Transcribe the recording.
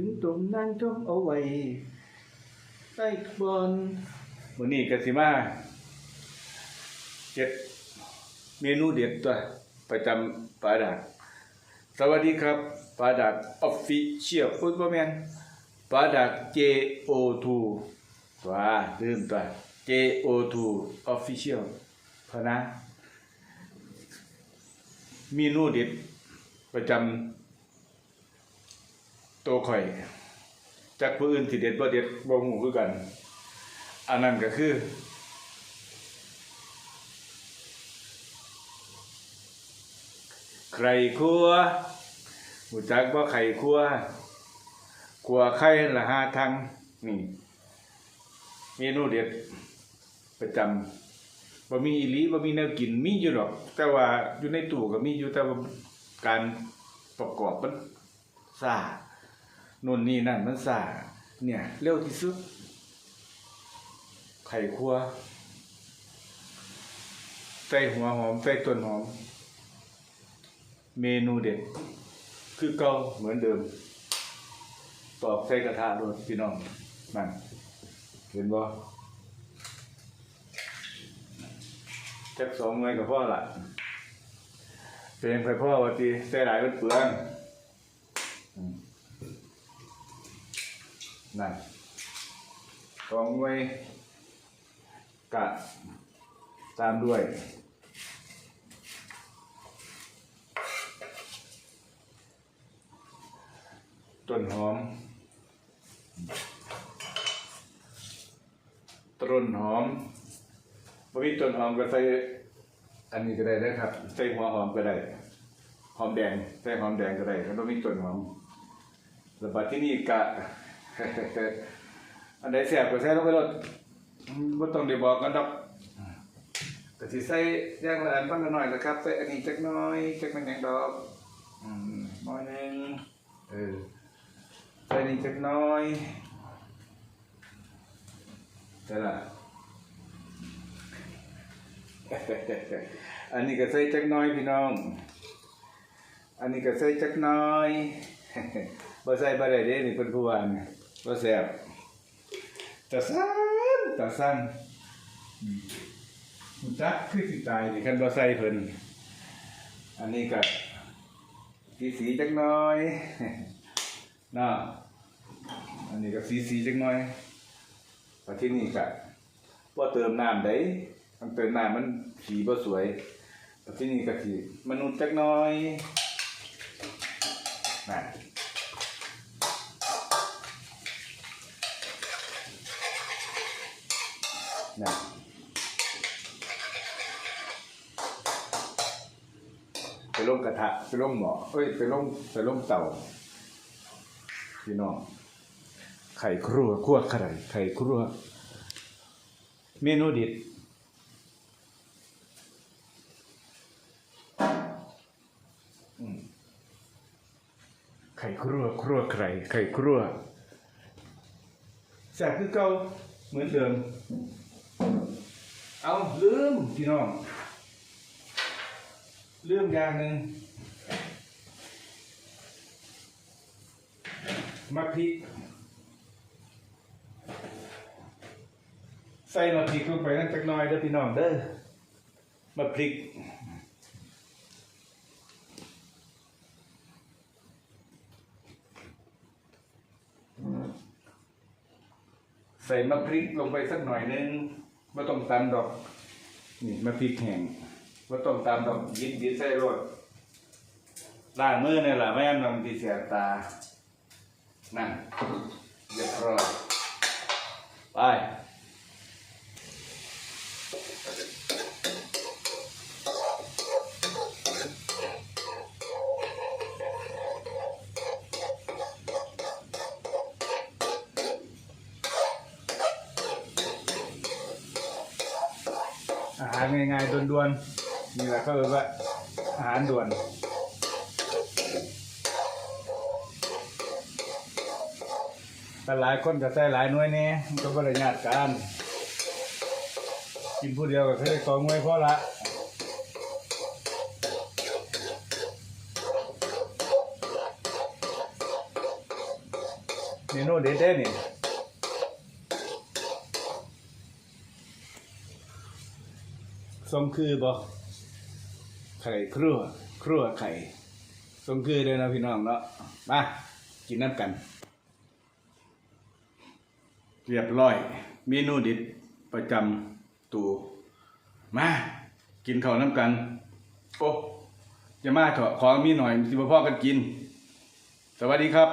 ถึงตรงนั้นจมเอาไว้ใต้บอนมื้อนี้กสิมาเจ็ดเมนูเด็ดตัวประจำปาดาดสวัสดีครับปาดาดออฟฟิเชียลพูดบ่แม่นปาดาด JO2 ตัวลืมตัว JO2 Official พนะเมนูเด็ดประจำ ตัวข่อยจากผู้อื่นที่เด็ดบ่เด็ดบ่ฮู้คือกัน อันนั้นก็คือ ไข่คัวหูจักบ่ไข่คัวคัวไข่ละห้าทางนี่เมนูเด็ดประจำบ่มีอีหลีบ่มีแนวกินมีอยู่ดอก แต่ว่าอยู่ในตู้ก็มีอยู่แต่ว่าการประกอบมันซ่า นู่นนี่นั่นมันซ่าเนี่ยเร็วที่สุด ไข่ครัวใส่หัวหอมใส่ต้นหอม เมนูเด็ด คือเก่าเหมือนเดิม ตอกใส่กระทะโดนพี่น้องนั่นเห็นบ่จักสองเงยกับพ่อละเป็นไปพ่อว่าตีใส่หลายมันเปลืองอืม นั่นสองเงยกะตามด้วยต้นหอม ต้นหอมบ่มีต้นหอมก็ใส่อันนี้ก็ได้นะครับ ใส่หัวหอมก็ได้ หอมแดง ใส่หอมแดงก็ได้แล้วบ่มีต้นหอมแล้วบัดที่นี่กะ อันใดแซ่บก็ใส่ลงไปรดบ่ต้องได้บอกกันดอกก็สิใส่อย่างละอันบ้างละหน่อยละครับใส่อันนี้จักหน้อยจักมันหยังดอกอืมน้อยหนึงเออใส่นี่จักหน้อยแต่ละ อันนี้ก็ใส่จักหน้อยพี่น้อง อันนี้ก็ใส่จักหน้อย บ่ใส่บ่ได้เด้นี่เพิ่นผู้ว่านี่ บ่แซ่บตาสั่นตาสั่นมุนจักคือสิตายนี่คันบ่ใส่เพิ่นอันนี้ก็สีสีจักหน้อยนาะอันนี้ก็สีสีจักหน้อยพอที่นี่ก็บ่เติมน้ำได้มันเติมน้ำมันสีบ่สวยพอที่นี่ก็สิมนุษย์จักหน้อยน่ะ น่ะไปลงกระทะไปลงหม้อเอ้ยไปลงไปลงเตาพี่น้องไข่ครัวคั่วไข่ไข่ครัว เมนูด็ดอืมไข่ครัวครัวไข่ไข่ครัวแซ่บคือเก่าเหมือนเดิม เอาลืมพี่น้องลืมอย่างหนึ่งมาพริกใส่มาพริกลงไปนั่นจักหน่อยเด้อพี่น้องเด้อมาพริกใส่มะพริกลงไปสักหน่อยนึง ไม่ต้องตำดอก นี่มาพริกแห้งไม่ต้องตำดอกยิดยิดใส่รถล้างมือเนี่ยแหละไม่งั้นมันจะเสียตา นั่นเรียบร้อยไป อาหารง่ายๆด่วนๆนี่แหละเขาเรียกว่าอาหารด่วนแต่หลายคนก็ใส่หลายหน่วยนี่มันก็บริญาตกันกินผู้เดียวก็แค่สองหน่วยพอละเมนูเด็ดเด้นี่ สมคือบ่ไข่ครัวครัวไข่สมคือเลยนะพี่น้องเนาะมากินน้ำกัน เรียบร้อย เมนูด็ดประจำตูมากินข้าวน้ำกัน โอ้จะมาเถอะของมีหน่อยสิบ่พ่อกันกิน สวัสดีครับ